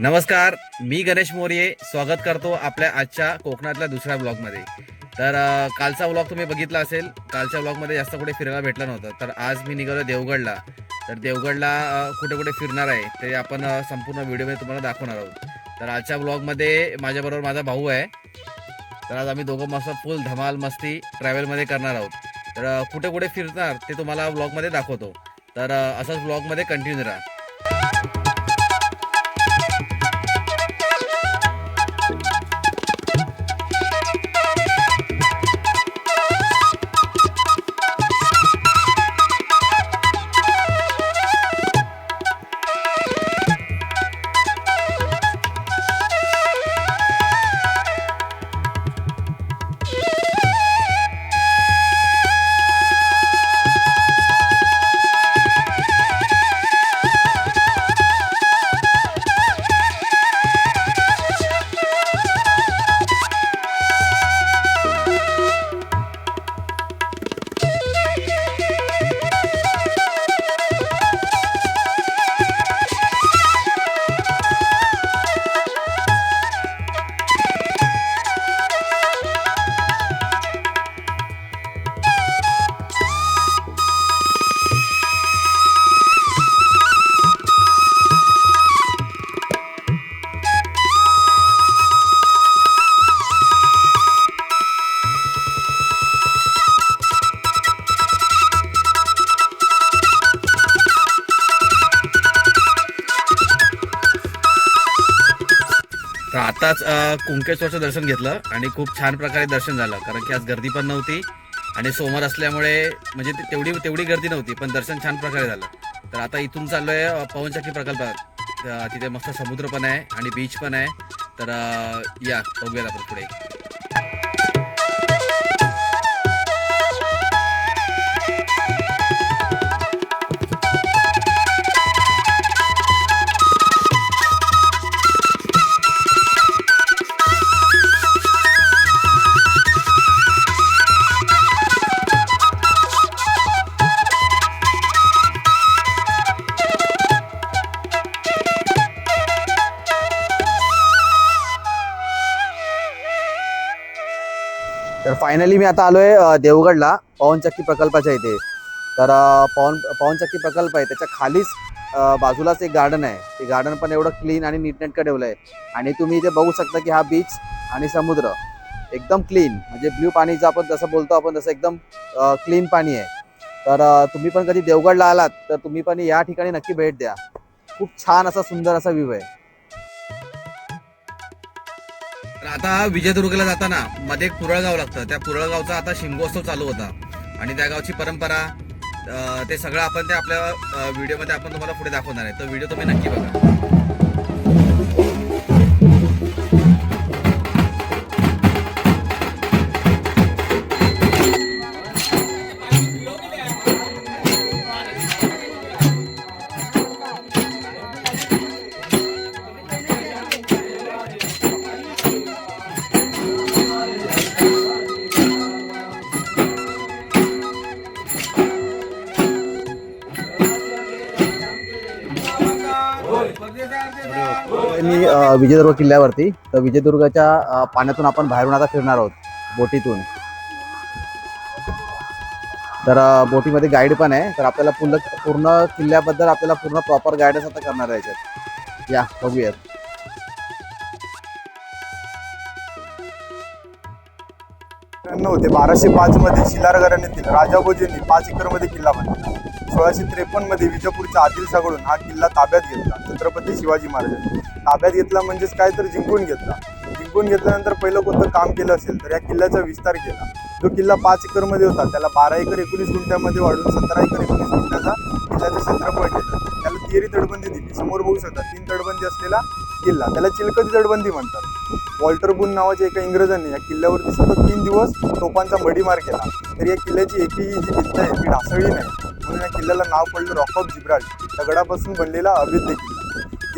नमस्कार मी गणेश मोरे. स्वागत करतो आपल्या आजच्या कोकणातल्या दुसऱ्या ब्लॉगमध्ये. तर कालचा ब्लॉग तुम्ही बघितला असेल. कालच्या ब्लॉगमध्ये जास्त कुठे फिरायला भेटलं नव्हतं. तर आज मी निघालो देवगडला. तर देवगडला कुठे कुठे फिरणार आहे ते आपण संपूर्ण व्हिडिओमध्ये तुम्हाला दाखवणार आहोत. तर आजच्या ब्लॉगमध्ये माझ्याबरोबर माझा भाऊ आहे. तर आज आम्ही दोघं मस्त फुल धमाल मस्ती ट्रॅव्हलमध्ये करणार आहोत. तर कुठे कुठे फिरणार ते तुम्हाला ब्लॉगमध्ये दाखवतो. तर असंच ब्लॉगमध्ये कंटिन्यू राहा. कुंकेश्वरचं दर्शन घेतलं आणि खूप छान प्रकारे दर्शन झालं कारण की आज गर्दी पण नव्हती आणि सोमवार असल्यामुळे म्हणजे तेवढी तेवढी गर्दी नव्हती पण दर्शन छान प्रकारे झालं. तर आता इथून चाललो आहे पवनचक्की प्रकल्पात तिथे मस्त समुद्र पण आहे आणि बीच पण आहे. तर या बघूयात आपण पुढे. तर फायनली मी आता आलो आहे देवगडला पवनचक्की प्रकल्पाच्या इथे. तर पवन पवनचक्की प्रकल्प आहे. त्याच्या खालीच बाजूलाच एक गार्डन आहे. ते गार्डन पण एवढं क्लीन आणि नीटनेटकं ठेवलं आहे. आणि तुम्ही इथे बघू शकता की हा बीच आणि समुद्र एकदम क्लीन म्हणजे ब्ल्यू पाणीचं आपण जसं बोलतो आपण तसं एकदम क्लीन पाणी आहे. तर तुम्ही पण कधी देवगडला आलात तर तुम्ही पण या ठिकाणी नक्की भेट द्या. खूप छान असा सुंदर असा व्ह्यू आहे. आता विजयदुर्गला जाताना मध्ये एक पुरळगाव लागतं. त्या पुरळगावचा आता शिमगोत्सव चालू होता. आणि त्या गावची परंपरा ते सगळं आपण ते आपल्या व्हिडिओमध्ये आपण तुम्हाला पुढे दाखवणार आहे. तो व्हिडिओ तुम्ही नक्की बघा. मी विजयदुर्ग किल्ल्यावरती. तर विजयदुर्गच्या पाण्यातून आपण बाहेरून आता फिरणार आहोत बोटीतून. तर बोटीमध्ये गाईड पण आहे. तर आपल्याला पूर्ण पूर्ण किल्ल्याबद्दल आपल्याला पूर्ण प्रॉपर गायडन्स आता करणार आहे याच्यात. या बघूयात. होते बाराशे पाच मध्ये शिलारगरण येथील राजाभोजींनी पाच एकरमध्ये किल्ला बांधला सोळाशे त्रेपन्नमध्ये विजापूरच्या आदिलशाकडून हा किल्ला ताब्यात घेतला छत्रपती शिवाजी महाराजांनी. ताब्यात घेतला म्हणजेच काय तर जिंकून घेतला. जिंकून घेतल्यानंतर पहिलं कोणतं काम केलं असेल तर या किल्ल्याचा विस्तार केला. जो किल्ला पाच एकरमध्ये होता त्याला बारा एकर एकोणीस गुंठ्यामध्ये वाढून सतरा एकर एकोणीस गुंठ्याचा किल्ल्याचं क्षेत्रफळ केलं. त्याला तिहेरी तटबंदी दिली. समोर बघू शकता तीन तटबंदी असलेला किल्ला. त्याला चिलकती तटबंदी म्हणतात. वॉल्टर बुन नावाच्या एका इंग्रजांनी या किल्ल्यावरती सतत तीन दिवस तोफांचा मडीमार केला. तर या किल्ल्याची एकही जी भिंत आहे ती ढासळली नाही. म्हणून या किल्ल्याला नाव पडलं रॉक ऑफ जिब्राल्ड दगडापासून बनलेला अभेद्य किल्ला.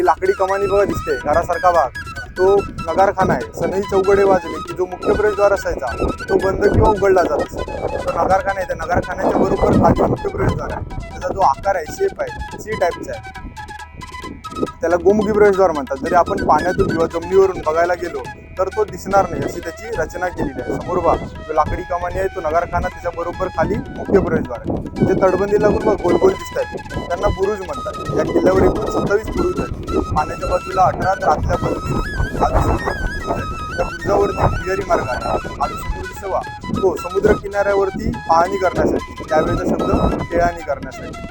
ही लाकडी कमानी बघा दिसते घरासारखा भाग. तो नगारखाना आहे सनई चौघडे वाजले की जो मुख्य प्रवेशद्वार असायचा तो बंद किंवा उघडला जात असे. तो नगारखाना आहे त्या नगारखान्याच्या बरोबर खाली मुख्य प्रवेशद्वार आहे त्याचा जो आकार आहे शेप आहे सी टाईपचा आहे. त्याला गोमुखी प्रवेशद्वार म्हणतात. जरी आपण पाण्यातून किंवा जमिनीवरून बघायला गेलो तर तो दिसणार नाही अशी त्याची रचना केलेली आहे. समोर बा जो लाकडी कमानी आहे तो नगारखाना त्याच्या बरोबर खाली मुख्य प्रवेशद्वार आहे. जे तटबंदी लागून गोल गोल दिसत आहेत त्यांना बुरुज म्हणतात. या किल्ल्यावर एकूण सत्तावीस बुरुज आहेत. पाण्याच्या बाजूला अठरा तर आतल्या बाजूला बुरुजावरती मार्ग आहे. हा सेवा. तो समुद्र किनाऱ्यावरती पाहणी करण्यासाठी त्यावेळेचा शब्द खेळाणी करण्यासाठी.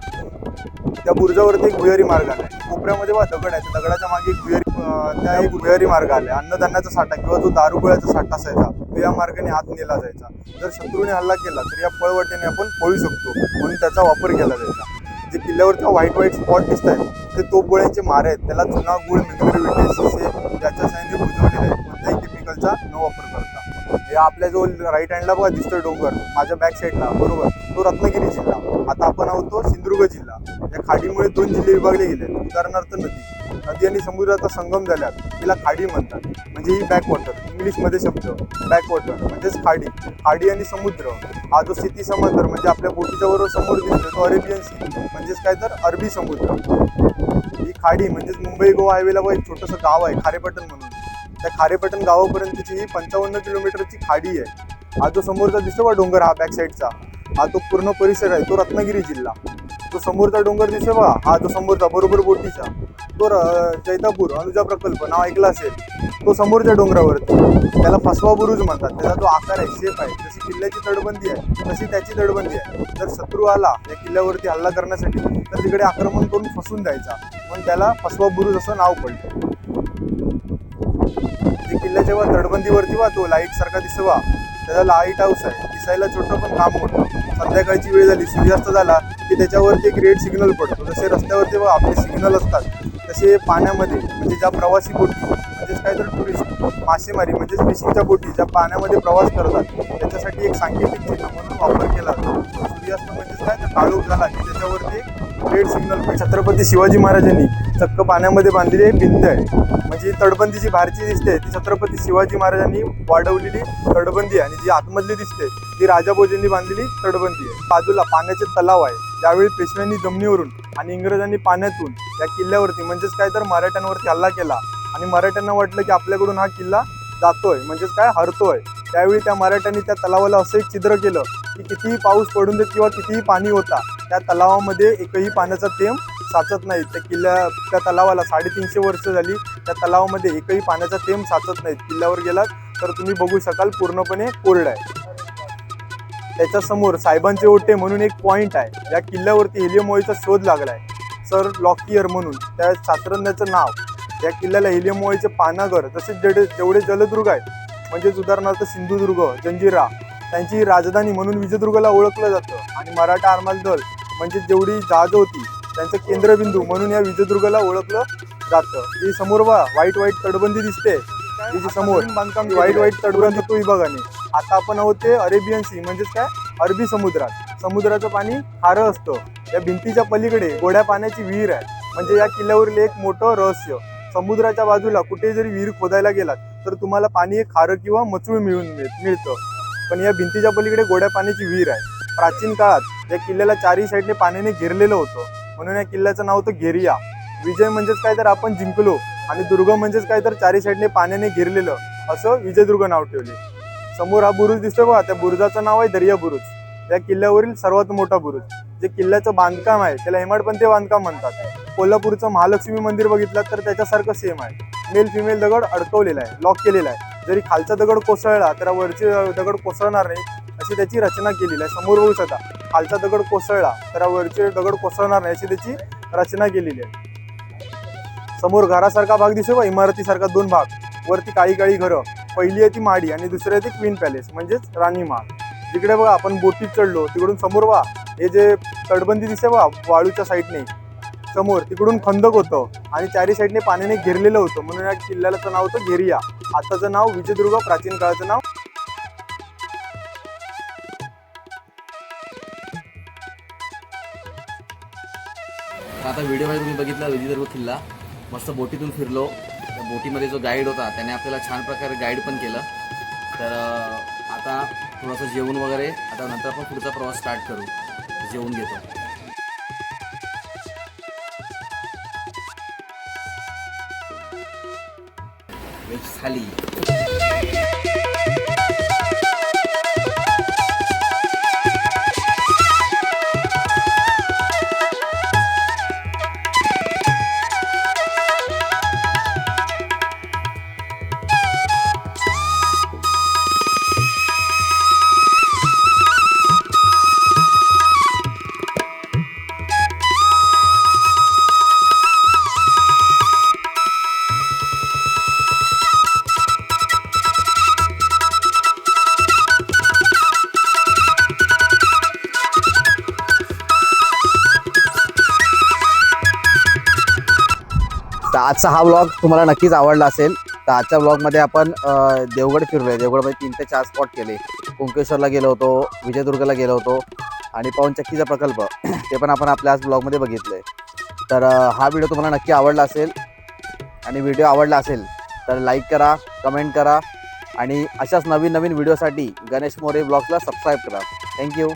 त्या बुरुजावरती एक भुयारी मार्ग आहे. कोपऱ्यामध्ये बा दगड आहे. त्या दगडाच्या मागे एक भुयारी त्या एक भुयारी मार्ग आलाय. अन्नधान्याचा साठा किंवा जो दारुगोळ्याचा साठा असायचा तो या मार्गाने आत नेला जायचा. जर शत्रूने हल्ला केला तर या पळवटेने आपण पळू शकतो म्हणून त्याचा वापर केला जायचा. जे किल्ल्यावरच्या व्हाईट व्हाईट स्पॉट दिसत आहेत ते तोपगोळ्यांचे मारे आहेत त्याला चुना गुळ मिनरल विटे शिसे याच्या साह्याने बुजवलेले आहेत. कोणत्याही केमिकलचा न वापर करता. या आपल्या जो राईट हँडला बघा दिसतोय डोंगर माझ्या बॅक साईडला बरोबर? तो रत्नागिरी जिल्हा. आता आपण आहोत तो सिंधुदुर्ग जिल्हा. या खाडीमुळे दोन जिल्हे विभागले गेले उदाहरणार्थ नदी. नदी आणि समुद्राचा संगम झाल्यास तिला खाडी म्हणतात. म्हणजे ही बॅकवॉटर इंग्लिशमध्ये शब्द बॅकवॉटर म्हणजेच खाडी. खाडी आणि समुद्र हा जो स्थिती समांतर म्हणजे आपल्या बोटीच्या बरोबर समोर दिसतो तो अरेबियन सी म्हणजेच काय तर अरबी समुद्र. ही खाडी म्हणजेच मुंबई गोवा हायवेला व एक छोटंसं गाव आहे खारेपटण म्हणून. त्या खारेपटण गावापर्यंतची ही पंचावन्न किलोमीटरची खाडी आहे. हा जो समोरचा दिसतो बा डोंगर हा बॅक साईडचा हा तो पूर्ण परिसर आहे तो रत्नागिरी जिल्हा. तो समोरचा डोंगर दिसतो बा हा जो समोरचा बरोबर बोटीचा तो जैतापूर अनुजा प्रकल्प नाव ऐकला असेल. तो समोरच्या डोंगरावरती त्याला फसवा बुरुज म्हणतात. त्याचा जो आकार आहे शेप आहे. जशी किल्ल्याची तटबंदी आहे तशी त्याची तटबंदी आहे. जर शत्रू आला या किल्ल्यावरती हल्ला करण्यासाठी तर तिकडे आक्रमण करून फसून जायचा. म्हणून त्याला फसवा बुरुज असं नाव पडलं. जे जेव्हा तडबंदीवरती वा तो लाइट सारखा दिसवा त्याचा लाइट हाऊस आहे. दिसायला छोटं पण काम मोठं संध्याकाळची वेळ झाली सूर्यास्त झाला की त्याच्यावरती एक रेड सिग्नल पडतो. जसे रस्त्यावरती व आपले सिग्नल असतात तसे पाण्यामध्ये म्हणजे ज्या प्रवासी बोटी म्हणजेच काय तर टुरिस्ट मासेमारी म्हणजेच फिशिंगच्या बोटी ज्या पाण्यामध्ये प्रवास करतात त्याच्यासाठी एक सांकेतिक चिन्ह म्हणून वापर केला जातो. सूर्यास्त म्हणजेच काय तर काळोख झाला की त्याच्यावरती रेड म्हणजे सिग्नल छत्रपती शिवाजी महाराजांनी चक्क पाण्यामध्ये बांधलेली एक भिंत आहे. म्हणजे तटबंदी जी भारतीय दिसते ती छत्रपती शिवाजी महाराजांनी वाढवलेली तटबंदी आहे. आणि जी आतमधली दिसते ती राजाभोजेंनी बांधलेली तटबंदी आहे. बाजूला पाण्याचे तलाव आहे. ज्यावेळी पेशव्यांनी जमिनीवरून आणि इंग्रजांनी पाण्यातून या किल्ल्यावरती म्हणजेच काय तर मराठ्यांवरती हल्ला केला. आणि मराठ्यांना वाटलं की आपल्याकडून हा किल्ला जातोय म्हणजेच काय हरतोय. त्यावेळी त्या मराठ्यांनी त्या तलावाला असं एक छिद्र केलं की कितीही पाऊस पडून देत किंवा कितीही पाणी होता त्या तलावामध्ये एकही पाण्याचा थेंब साचत नाही. त्या किल्ल्या त्या तलावाला साडेतीनशे वर्ष झाली. त्या तलावामध्ये एकही पाण्याचा थेंब साचत नाहीत किल्ल्यावर गेलात तर तुम्ही बघू शकाल पूर्णपणे कोरड आहे. त्याच्यासमोर साहेबांचे ओटे म्हणून एक पॉईंट आहे. या किल्ल्यावरती हेलियम शोध शोध आहे सर लॉकियर म्हणून. त्या शास्त्रज्ञाचं नाव. या किल्ल्याला हेलियम पानागर तसेच जेवढे जलदुर्ग आहेत म्हणजेच उदाहरणार्थ सिंधुदुर्ग जंजिरा त्यांची राजधानी म्हणून विजयदुर्गला ओळखलं जातं. आणि मराठा आर्माल दल म्हणजे जेवढी जहाजं होती त्यांचं केंद्रबिंदू म्हणून या विजयदुर्गला ओळखलं जातं. ही समोर बा व्हाईट व्हाईट तटबंदी दिसते. जी समोर बांधकाम व्हाईट व्हाईट तटबंदी तो विभागाने आता आपण आहोत ते अरेबियन सी म्हणजेच काय? अरबी समुद्रात. समुद्राचं पाणी खारं असतं. या भिंतीच्या पलीकडे गोड्या पाण्याची विहीर आहे. म्हणजे या किल्ल्यावरील एक मोठं रहस्य समुद्राच्या बाजूला कुठे जरी विहीर खोदायला गेलात. तर तुम्हाला पाणी हे खारं किंवा मचूळ मिळून मिळ- मिळतं. पण या भिंतीच्या पलीकडे गोड्या पाण्याची विहीर आहे. प्राचीन काळात या किल्ल्याला चारही साईडने पाण्याने घेरलेलं होतं. म्हणून या किल्ल्याचं नाव होतं घेरिया. विजय म्हणजेच काय तर आपण जिंकलो आणि दुर्ग म्हणजेच काय तर चारी साईडने पाण्याने घेरलेलं असं विजयदुर्ग नाव ठेवले. समोर हा बुरुज दिसतो बघा. त्या बुरुजाचं नाव आहे दर्या बुरुज. या किल्ल्यावरील सर्वात मोठा बुरुज. जे किल्ल्याचं बांधकाम आहे त्याला हेमाडपंथी बांधकाम म्हणतात. कोल्हापूरचं महालक्ष्मी मंदिर बघितलं तर त्याच्यासारखं सेम आहे. मेल फिमेल दगड अडकवलेला आहे लॉक केलेला आहे. जरी खालचा दगड कोसळला तर वरचे दगड कोसळणार नाही अशी त्याची रचना केलेली आहे समोर बघू शकता. खालचा दगड कोसळला तर वरचे दगड कोसळणार नाही अशी त्याची रचना केलेली आहे. समोर घरासारखा भाग दिसतो इमारतीसारखा दोन भाग. वरती काळी काळी घरं पहिली आहे ती माडी आणि दुसरी आहे ती क्वीन पॅलेस म्हणजेच राणी महाल. तिकडे बघा आपण बोटीत चढलो तिकडून समोर वा हे जे तटबंदी दिसते बघा वाळूच्या साईडने समोर तिकडून खंदक होतं आणि चारी साईडने पाण्याने घेरलेलं होतं. म्हणून या किल्ल्याचं नाव होतं घेरिया. आताचं नाव विजयदुर्ग प्राचीन काळाचं नाव आता व्हिडिओमध्ये तुम्ही बघितला विजयदुर्ग किल्ला. मस्त बोटीतून फिरलो. त्या बोटीमध्ये जो गाईड होता त्याने आपल्याला छान प्रकारे गाईड पण केलं. तर आता थोडंसं जेवण वगैरे आता नंतर आपण पुढचा प्रवास स्टार्ट करू. जेवून घेतो. 彩礼。आजचा हा ब्लॉग तुम्हाला नक्कीच आवडला असेल तर आजच्या ब्लॉगमध्ये आपण देवगड देवगड फिरलोय. देवगडमध्ये तीन ते चार स्पॉट केले. कुंकेश्वरला गेलो होतो विजयदुर्गला गेलो होतो आणि पवनचक्कीचा प्रकल्प. ते पण आपण आपल्या आज ब्लॉगमध्ये बघितलं आहे तर हा व्हिडिओ तुम्हाला नक्की आवडला असेल आणि व्हिडिओ आवडला असेल तर लाईक करा कमेंट करा आणि अशाच नवीन नवीन व्हिडिओसाठी गणेश मोरे ब्लॉगला सबस्क्राईब करा. Thank you